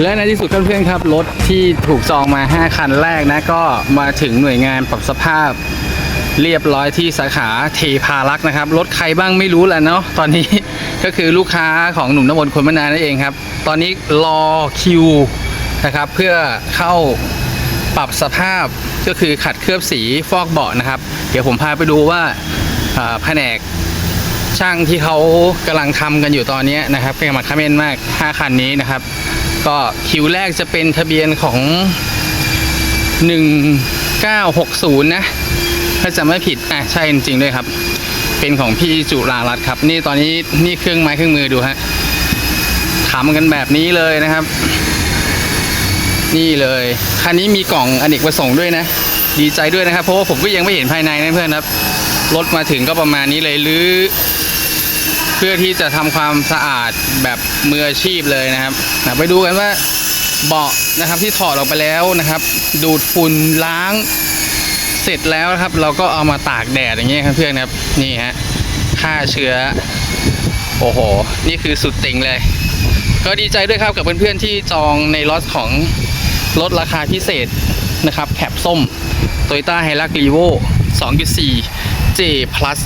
และในที่สุดเพื่อนๆครับ รถที่ถูกจองมา 5 คันแรกนะ ก็มาถึงหน่วยงานปรับสภาพเรียบร้อยที่สาขาเทพารักษ์นะครับ รถใครบ้างไม่รู้แหละเนาะตอนนี้ก็คือลูกค้าของหนุ่มน้ำมนต์คนมานานนั่นเองครับ ตอนนี้รอคิวนะครับ เพื่อเข้าปรับสภาพก็คือขัดเคลือบสีฟอกเบาะนะครับ เดี๋ยวผมพาไปดูว่าอ่าแผนกช่างที่เขากำลังทำกันอยู่ตอนนี้นะครับเป็นมาคาเมนมาก 5 คันนี้นะครับ ก็คิวแรกจะเป็นทะเบียนของ 1960 นะ ถ้าจำไม่ผิดอะใช่จริงๆด้วยครับ เป็นของพี่จุฬารัตน์ครับ นี่ตอนนี้นี่เครื่องไม้เครื่องมือดูฮะทำกันแบบนี้เลยนะครับ นี่เลยคันนี้มีกล่องอเนกประสงค์ด้วยนะ ดีใจด้วยนะครับ เพราะว่าผมก็ยังไม่เห็นภายในนะเพื่อนครับรถมาถึงก็ประมาณนี้เลยหรือ พื่อที่จะทำความสะอาดแบบมืออาชีพเลยนะครับนะไปดูกันว่าเบาะนะครับที่ถอดออกไปแล้วนะครับ ดูดฝุ่นล้างเสร็จแล้วครับ เราก็เอามาตากแดดอย่างเงี้ยครับเพื่อนครับนี่ฮะฆ่าเชื้อ โอ้โห นี่คือสุดติ่งเลย ก็ดีใจด้วยครับกับเพื่อนๆที่จองในล็อตของลดราคาพิเศษนะครับแคปส้ม Toyota h i l u x r e v o 2.4 J Plus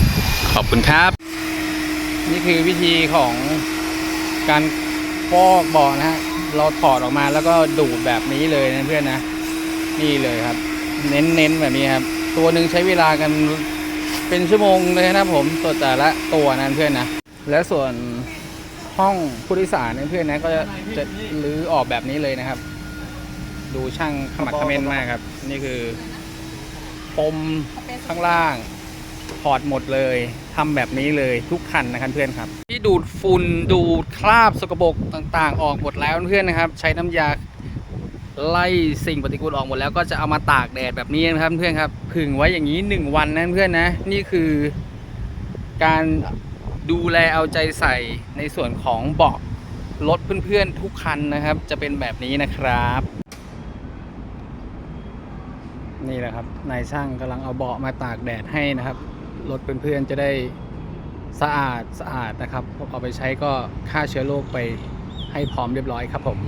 ขอบคุณครับ นี่คือวิธีของการฟอกบาะนะฮะ เราถอดออกมาแล้วก็ดูดแบบนี้เลยนะเพื่อนนะ นี่เลยครับ เน้นๆแบบนี้ครับ ตัวหนึ่งใช้เวลากันเป็นชั่วโมงเลยนะผมตัวแต่ละตัวนะเพื่อนนะ และส่วนห้องผู้โดยสารนะเพื่อนนะก็จะจะรื้อออกแบบนี้เลยนะครับ ดูช่างขมักเขม้นมากครับ นี่คือปมข้างล่างถอดหมดเลย ทำแบบนี้เลยทุกคันนะครับเพื่อนครับ ที่ดูดฝุ่นดูดคราบสกปรกต่างๆ ออกหมดแล้วเพื่อนนะครับ ใช้น้ำยาไล่สิ่งปฏิกูลออกหมดแล้วก็จะเอามาตากแดดแบบนี้นะครับเพื่อนครับผึ่งไว้อย่างนี้ 1 วันนะเพื่อนนะนี่คือการดูแลเอาใจใส่ในส่วนของเบาะรถเพื่อนๆทุกคันนะครับ จะเป็นแบบนี้นะครับ นี่แหละครับนายช่างกำลังเอาเบาะมาตากแดดให้นะครับ รถเพื่อนๆจะได้สะอาดสะอาดนะครับเอาไปใช้ก็ฆ่าเชื้อโรคไปให้พร้อมเรียบร้อยครับผม